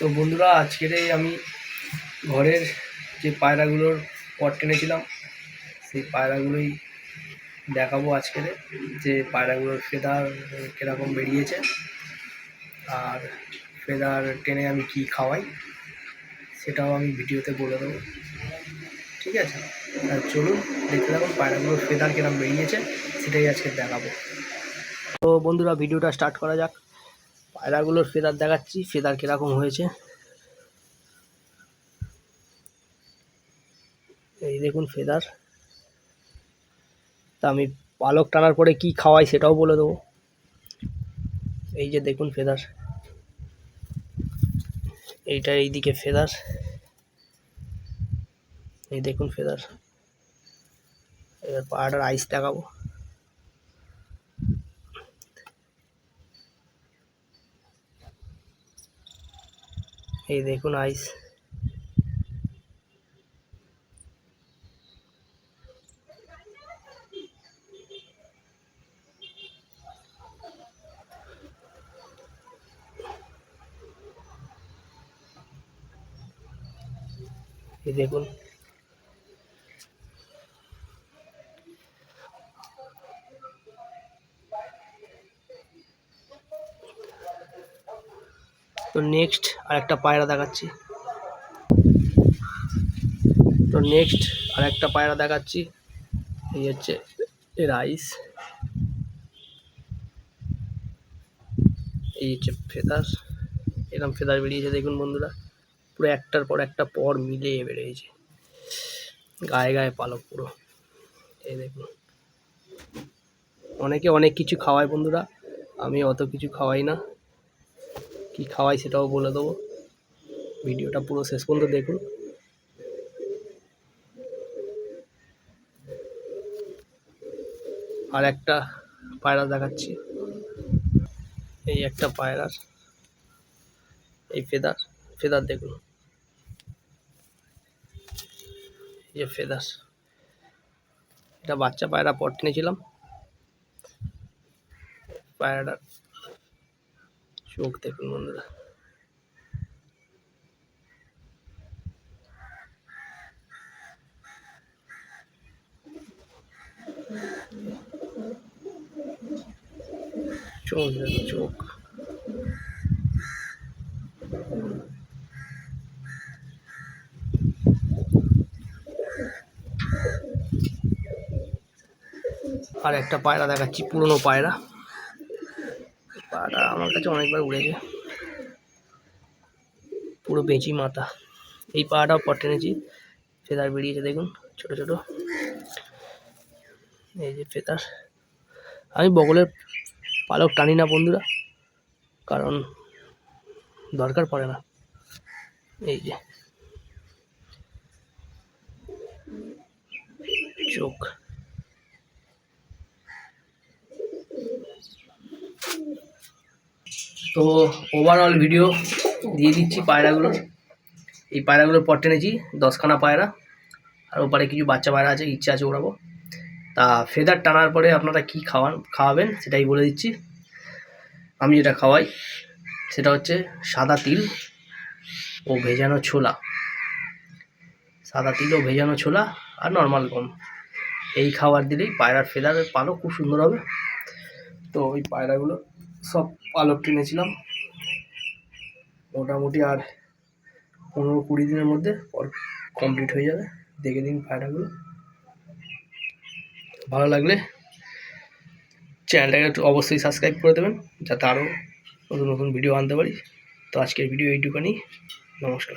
তো বন্ধুরা, আজকের এই আমি ঘরের যে পায়রাগুলোর পট টেনেছিলাম সেই পায়রাগুলোই দেখাবো আজকের যে পায়রাগুলোর ফেদার কীরকম বেরিয়েছে আর ফেদার টেনে আমি কি খাওয়াই, সেটাও আমি ভিডিওতে বলে দেবো। ঠিক আছে? আর চলুন, দেখতে থাকুন পায়রাগুলোর ফেদার কীরকম বেরিয়েছে, সেটাই আজকে দেখাবো। তো বন্ধুরা, ভিডিওটা স্টার্ট করা যাক। পায়রাগুলোর ফেদার দেখাচ্ছি। ফেদার কীরকম হয়েছে? এই দেখুন ফেদার তা আমি পালক টানার পরে কি খাওয়াই সেটাও বলে দেবো। এই যে দেখুন ফেদার এইটা এইদিকে ফেদার এই দেখুন ফেদার এবার পাহাড়ের আইস দেখাবো। এই দেখুন আইস এই দেখুন। তো নেক্সট আর একটা পায়রা দেখাচ্ছি। তো নেক্সট আর একটা পায়রা দেখাচ্ছি। এই হচ্ছে রাইস এই হচ্ছে ফেদার এরকম ফেদার বেরিয়েছে দেখুন বন্ধুরা। পুরো একটার পর একটা পর মিলিয়ে বেরিয়েছে। গায়ে গায়ে পালক পুরো। এই দেখুন। অনেকে অনেক কিছু খাওয়ায় বন্ধুরা। আমি অত কিছু খাওয়াই না। কি খাওয়াই সেটাও বলে দেবো। ভিডিওটা পুরো শেষ পর্যন্ত দেখুন। আর একটা পায়রা দেখাচ্ছি। এই একটা পায়রার। এই ফেদার। ফেদার দেখুন। যে ফেদার। এটা বাচ্চা পায়রা পট টেনেছিলাম পায়রাটার চোখ দেখুন বন্ধুরা। চোখ। আর একটা পায়রা দেখাচ্ছি পুরনো পায়রা। পায়রা আমার কাছে অনেকবার উড়েছে। পুরো বেঁচি মাথা। এই পায়রাটাও পট টেনেছি, ফেদার বেরিয়েছে দেখুন, ছোট ছোট। এই যে ফেদার। আমি বগলের পালক টানি না বন্ধুরা, কারণ দরকার পড়ে না। এই যে। চোখ। তো ওভারঅল ভিডিও দিয়ে দিচ্ছি পায়রাগুলোর এই পায়রাগুলোর পট টেনেছি দশখানা পায়রা। আর ওপারে কিছু বাচ্চা পায়রা আছে, ইচ্ছা আছে ওড়াবো। তা ফেদার টানার পরে আপনারা কি খাওয়ান, খাওয়াবেন সেটাই বলে দিচ্ছি। আমি যেটা খাওয়াই, সেটা হচ্ছে সাদা তিল ও ভেজানো ছোলা। সাদা তিল ও ভেজানো ছোলা আর নর্মাল গম। এই খাবার দিলেই পায়রার ফেদারের পালক খুব সুন্দর হবে। তো ওই পায়রাগুলো সব পালক টেনেছিলাম। মোটামুটি আর পনেরো কুড়ি দিনের মধ্যে পর কমপ্লিট হয়ে যাবে। দেখে দিন পায়রাগুলো ভালো লাগলে চ্যানেলটাকে একটু অবশ্যই সাবস্ক্রাইব করে দেবেন, যাতে আরও নতুন নতুন ভিডিও আনতে পারি। তো আজকের ভিডিও এইটুখানি। নমস্কার।